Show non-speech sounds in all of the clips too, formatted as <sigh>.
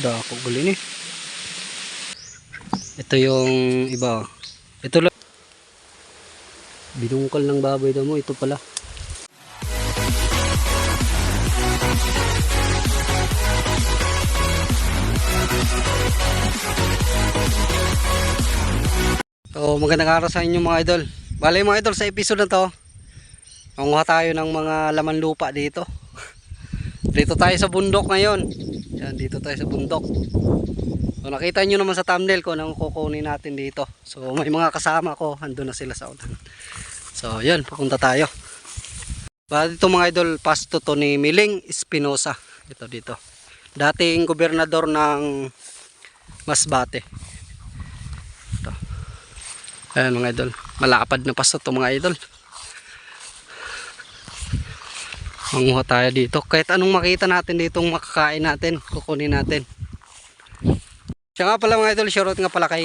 Dako gali ni. Ito yung iba. oh. Ito lang. Binungkal ng baboy daw mo. Ito pala. So magandang araw sa inyo mga idol. Bale mga idol sa episode na to, manguha tayo ng mga laman lupa dito. <laughs> Dito tayo sa bundok ngayon. Yan, dito tayo sa bundok. So nakita nyo naman sa thumbnail ko nang kukunin natin dito. So may mga kasama ko, andun na sila sa ulan. So yan, papunta tayo. Bale dito mga idol, pasto to ni Miling Espinosa. Ito dito. Dating gobernador ng Masbate. Ito. Ayan mga idol. Malakapad na pasto to mga idol. Manguha tayo dito. Kahit anong makita natin dito makakain natin, kukunin natin. Siya nga pala mga idol, shoutout nga pala kay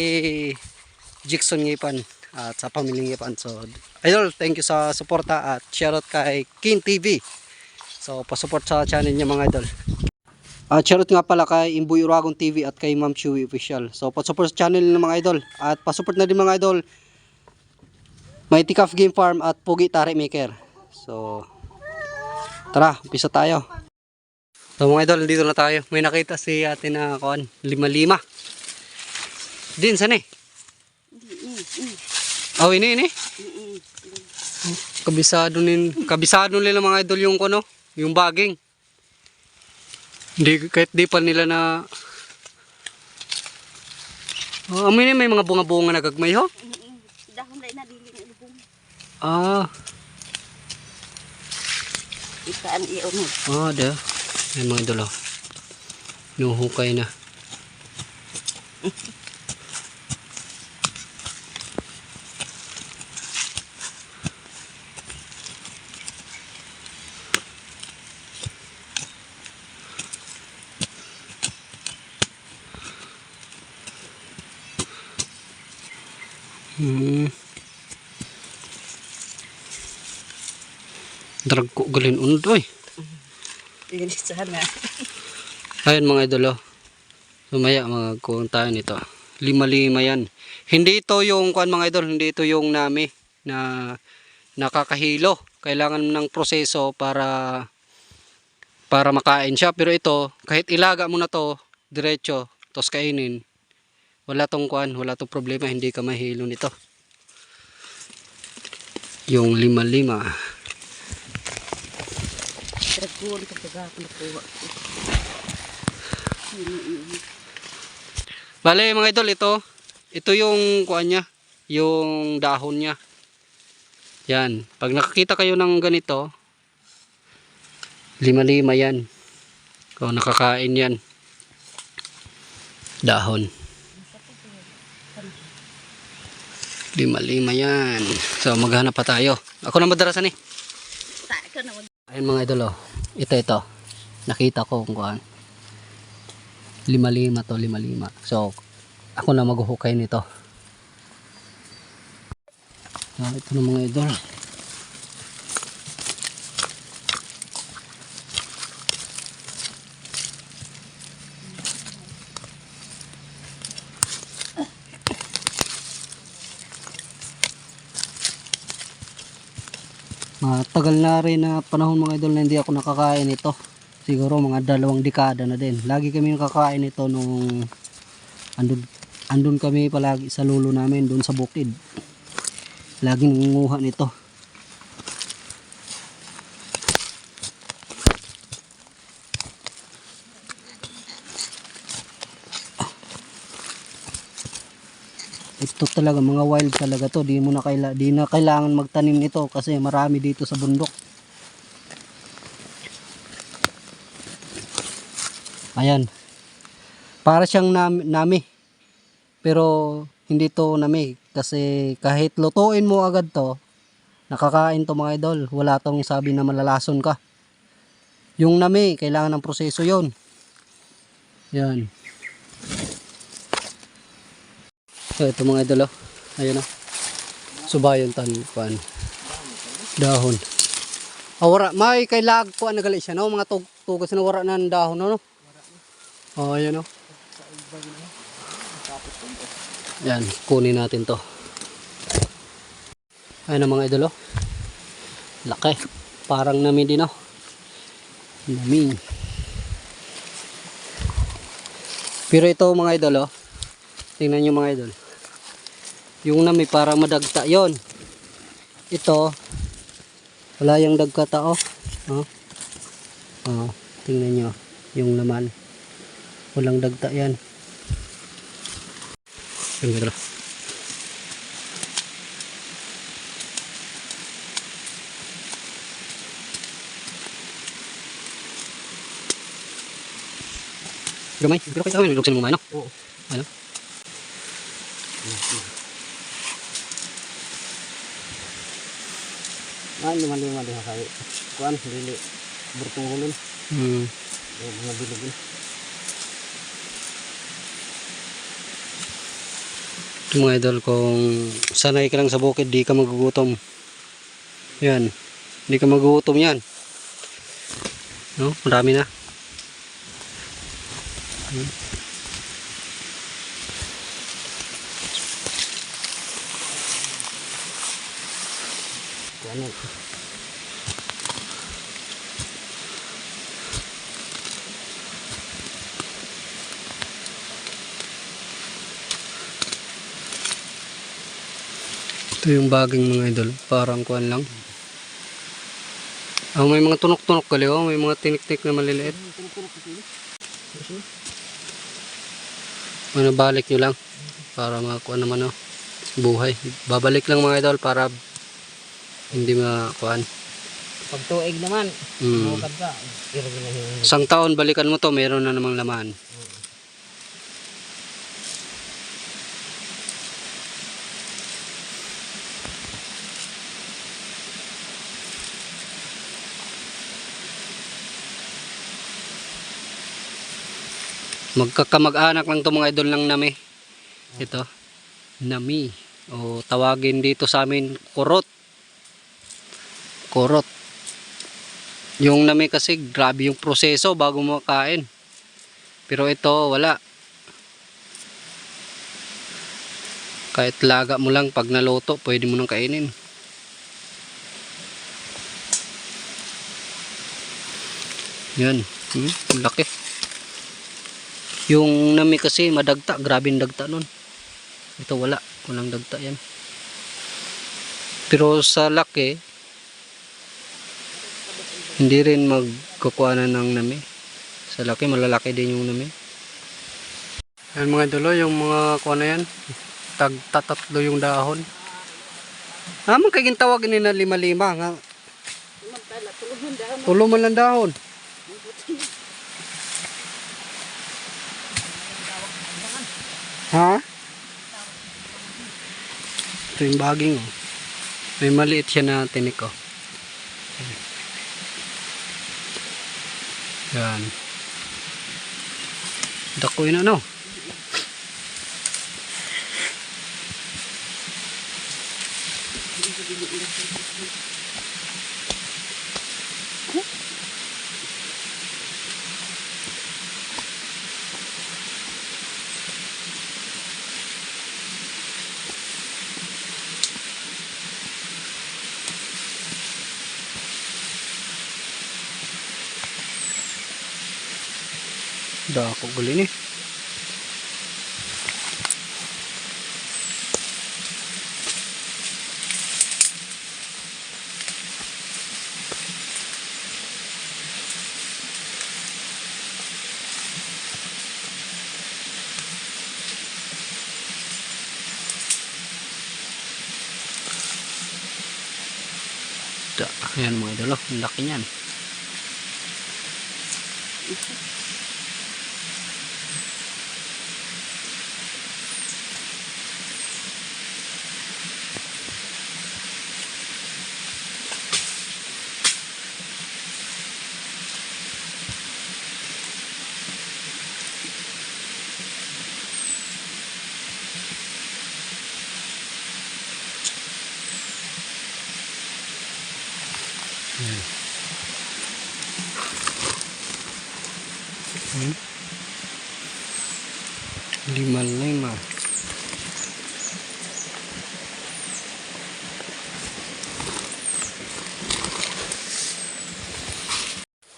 Jixon Ngipan at sa pamilyang Ngipan. So, idol, thank you sa suporta at shoutout kay King TV. So, pasupport sa channel niya mga idol. At shoutout nga pala kay Imbuy Uragon TV at kay Ma'am Chewy Official. So, pasupport sa channel ng mga idol. At pasupport na din mga idol Mighty Calf Game Farm at Pugi Tari Maker. So, tara, umpisa tayo. So mga idol, dito na tayo. May nakita si ate na kuan, lima-lima. Din, saan eh? Oh, ini, ini. Kabisado nin, kabisado nila mga idol yung kuno, yung baging. Hindi, kahit di pa nila na... Oh, amoy na may mga bunga-bunga na gagmay ho. Dahon na lubong. Ah, Ikaan iyon mo. ah, da. May mga idol oh. Nuhukay na. Hmm. Drag ko galin undoy. Yan sana. Ayun mga idolo. Sumaya mga kuwang tayo nito. Lima-lima yan. Hindi ito yung kuan mga idol, hindi ito yung nami na nakakahilo. Kailangan ng proseso para para makain siya. Pero ito, kahit ilaga mo na to, diretso, tos kainin. Wala tong kuan, wala tong problema, hindi ka mahilo nito. Yung lima-lima. Dragon ka ako nakuha. Bale mga idol, ito, ito yung kuan niya, yung dahon niya. Yan, pag nakakita kayo ng ganito, lima-lima yan. Kung nakakain yan. Dahon. Lima-lima yan. So maghanap pa tayo. Ako na madarasan eh. Ayun mga idol oh. Ito ito. Nakita ko kung kuan. Lima-lima to, lima-lima. So, ako na maghuhukay nito. Ah, ito na mga idol. Matagal na rin na panahon mga idol na hindi ako nakakain ito. Siguro mga dalawang dekada na din. Lagi kami nakakain ito nung andun, andun kami palagi sa lulo namin doon sa bukid. Laging nangunguha nito. Ito talaga mga wild talaga to. Di mo na kaila, di na kailangan magtanim nito kasi marami dito sa bundok. Ayan. Para siyang nami, nami. Pero hindi to nami kasi kahit lutuin mo agad to, nakakain to mga idol. Wala tong sabi na malalason ka. Yung nami, kailangan ng proseso yon. Yan. So, ito mga idol, oh. Ayun, oh. Subayon tan, kuan. Dahon. Ah, wara. May kay lag kuan nagali siya, no? Mga tug tugas na wara ng dahon, no? Oh, ayun, oh. Yan, kunin natin to. Ayun ang mga idolo. Laki. Parang nami din oh. Nami. Pero ito mga idolo. Tingnan nyo mga idol. Yung nami parang madagta yon. Ito. Wala yung dagkata oh. Oh. Oh, tingnan nyo. Yung laman. Walang dagta yan. Idolo. Gamay, pero kayo kami niluksan mo ano? Oo. Ano? Ah, lima lima din kay. Kuan dili bertong hulun. Hmm. Eh, mga bilog Ito mga idol, kung sanay ka lang sa bukid, di ka magugutom. Yan. Di ka magugutom yan. No? Marami na. Hmm. Kuan eh. Ito yung baging mga idol. Parang kuan lang. Ah, may mga tunok-tunok gali oh. May mga tinik-tinik na maliliit. Ano, balik nyo lang. Para makuha naman oh. Buhay. Babalik lang mga idol para hindi makuan. Pag tuig naman, mukad ka. Isang taon balikan mo to, meron na namang laman. Magkakamag-anak lang to mga idol ng nami. Ito. Nami. O tawagin dito sa amin, kurot. Kurot. Yung nami kasi grabe yung proseso bago makain. Pero ito wala. Kahit laga mo lang pag naluto, pwede mo nang kainin. Yan. Hmm, laki. Yung nami kasi madagta, grabe yung dagta nun. Ito wala, walang dagta yan. Pero sa laki, hindi rin magkukuhanan ng nami. Sa laki, malalaki din yung nami. Ayan mga idolo, yung mga kuha na yan. Tag tatatlo yung dahon. Ah, magkaging tawagin nila lima-lima. Nga. Magtala, tulungan daw. Tulo man lang dahon. Ha? Ito yung baging oh. May maliit siya na tinik oh. Yan. Dako yun ano. Dako gali ni. Da, ayan mga idolo, ang laki niyan.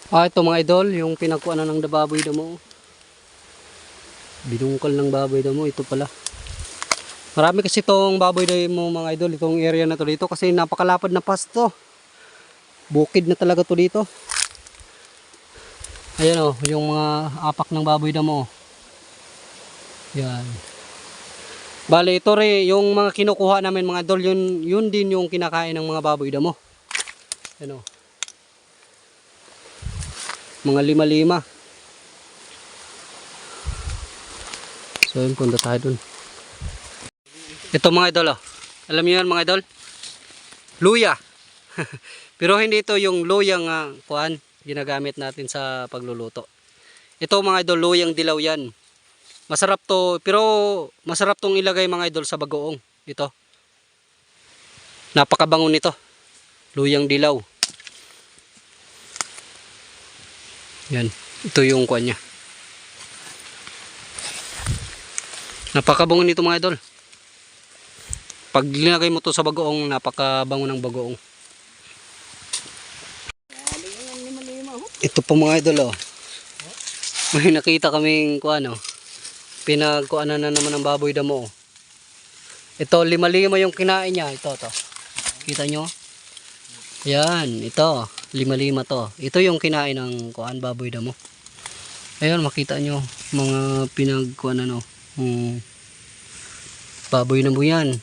Ah, ito mga idol, yung pinagkuanan ng baboy damo. Binungkal ng baboy damo, ito pala. Marami kasi itong baboy damo mga idol, itong area na to dito kasi napakalapad na pasto. Bukid na talaga to dito. Ayan oh, yung mga apak ng baboy damo. Yan. Bale, ito rin, yung mga kinukuha namin mga idol, yun, yun din yung kinakain ng mga baboy damo. Yan oh. Mga lima-lima. So, yun, punta tayo dun. Ito mga idol, oh. Alam niyo yan mga idol? Luya. <laughs> Pero hindi ito yung luyang uh, kuan ginagamit natin sa pagluluto. Ito mga idol, luyang dilaw yan. Masarap to, pero masarap tong ilagay mga idol sa bagoong. Ito. Napakabango nito. Luyang dilaw. Yan. Ito yung kuan niya. Napakabango nito mga idol. Pag linagay mo to sa bagoong, napakabango ng bagoong. Ito po mga idol oh. May nakita kaming kuan oh. Pinagkuanan na naman ng baboy damo. oh. Ito lima-lima yung kinain niya. Ito to. Kita nyo? Yan, ito. Lima-lima to. Ito yung kinain ng kuan baboy damo. Ayun, makita nyo mga pinagkuan ano. Hmm. Baboy na mo yan.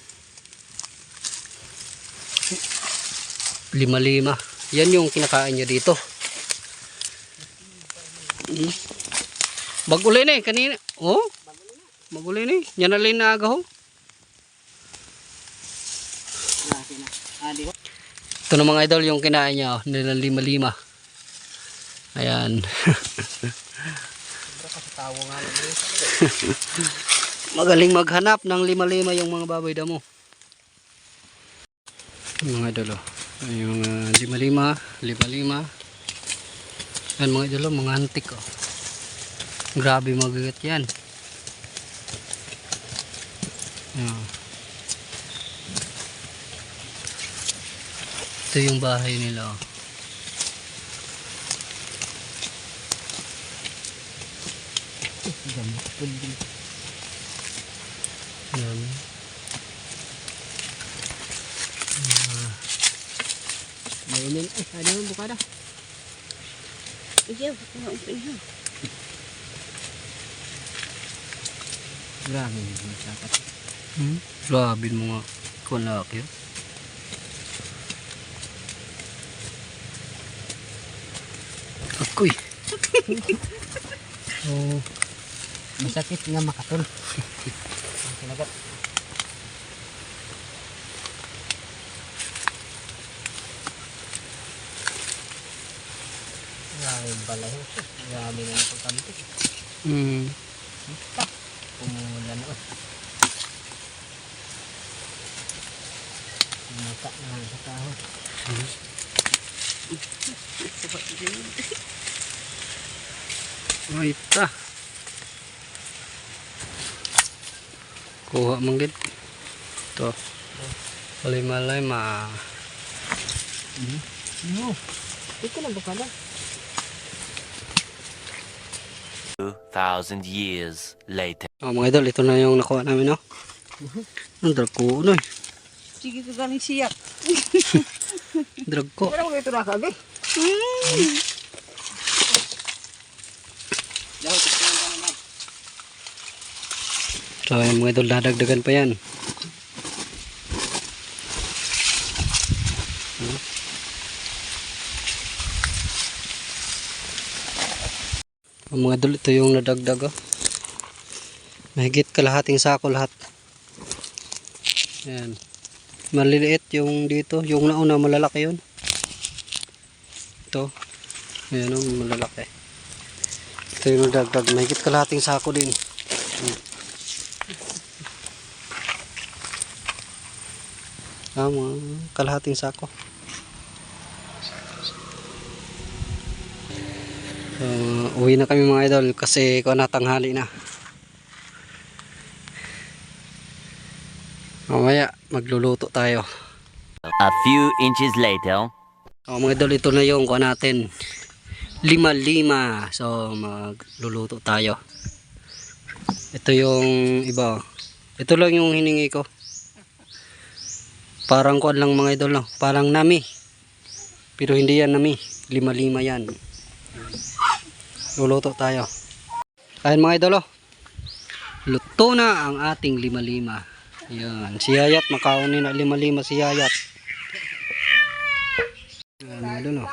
Lima-lima. Yan yung kinakain niya dito. Mm. Bagulay na eh, kanina. Oh? Bagulay na eh. Yan na lang na agaw. Ito na mga idol yung kinain niya. Oh, nilang lima-lima. Ayan. <laughs> Magaling maghanap ng lima-lima yung mga baboy damo. Mga idol oh. Yung uh, lima-lima, lima-lima. Yan mga idol, oh, mga antik oh. Grabe magagat yan. Yan. Ito yung bahay nila oh. Yan. Mainin. Eh, ada yung bukada. Iya, iya. Grabe yung dapat. Hmm? Grabe mga kunlaki oh. Akoy. So, <laughs> masakit nga makatol. Kinagat. Grabe balay. Grabe na ng pagkampik. Hmm. Pumula na. Mata na sa kahoy. Ay ta. Kuha manggit. To. Malay-malay ma. No. Ito na bukada. 2,000 years later. Oh, mga idol, ito na yung nakuha namin, no? Ang drag ko, no? Sige ka galing siyak. <laughs> Drag ko. Pero ito na kagi. So, yung mga idol, dadagdagan pa yan. Ang mga idol, ito yung nadagdag, oh. Mahigit kalahating sako lahat. Ayan. Maliliit yung dito. Yung nauna, malalaki yun. Ito. Ayan, oh, malalaki. Ito yung nadagdag. Mahigit kalahating sako din. Ah, mga kalahating sako. Uh, uwi na kami mga idol kasi ko na tanghali na. Mamaya, magluluto tayo. A few inches later. O mga idol, ito na yung kuha natin. Lima-lima. So, magluluto tayo. Ito yung iba. Ito lang yung hiningi ko. Parang kuan lang mga idol, no? Parang nami. Pero hindi yan nami. Lima-lima yan. Luluto tayo. Kain mga idol, oh. Luto na ang ating lima-lima. Yan. Si Yayat, makaunin na lima-lima si Yayat. Oh.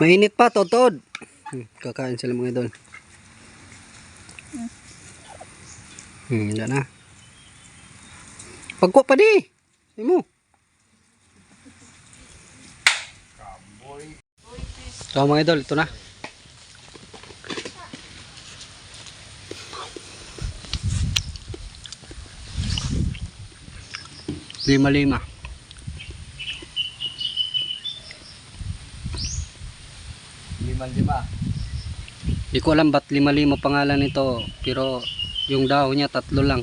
Mainit pa, totod. Hmm, kakain sila mga idol. Hmm, yan na. Pagkuha pa di. Hindi mo. So mga idol, ito na. Lima-lima. Liman lima. Di ko alam ba't lima-lima pangalan nito. Pero yung dahon niya tatlo lang. <laughs>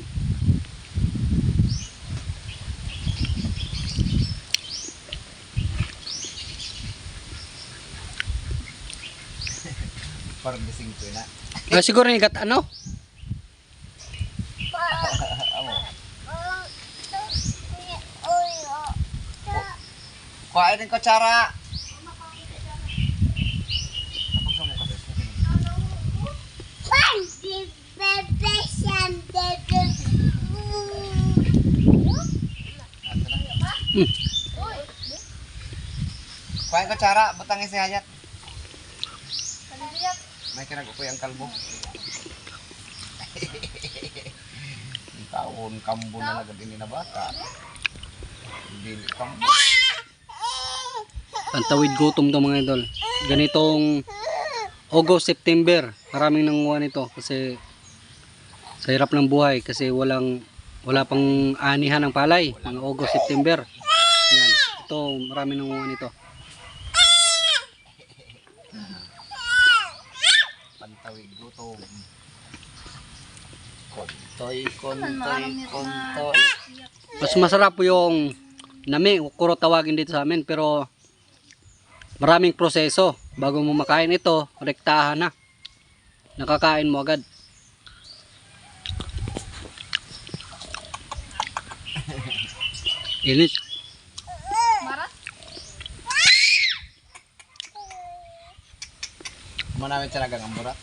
Parang gising ko na. Ah, siguro ni gat ano? Kuhain ng kutsara. Kuhain kutsara, butangin si Hayat. May kinagukoy ang kalbo. Ang taon kambo na nagad ini na bata. Kambo. Pantawid gutom to mga idol. Ganitong August, September, maraming nanguha nito kasi sa hirap ng buhay kasi walang wala pang anihan ng palay ng August, September. Yan. Ito, maraming nanguha nito. Pantawid gutom. Kontoy, kontoy, kontoy. Mas masarap yung nami, kuro tawagin dito sa amin, pero maraming proseso. Bago mo makain ito, rektahan na. Nakakain mo agad. Init. Manamit talaga ang burat.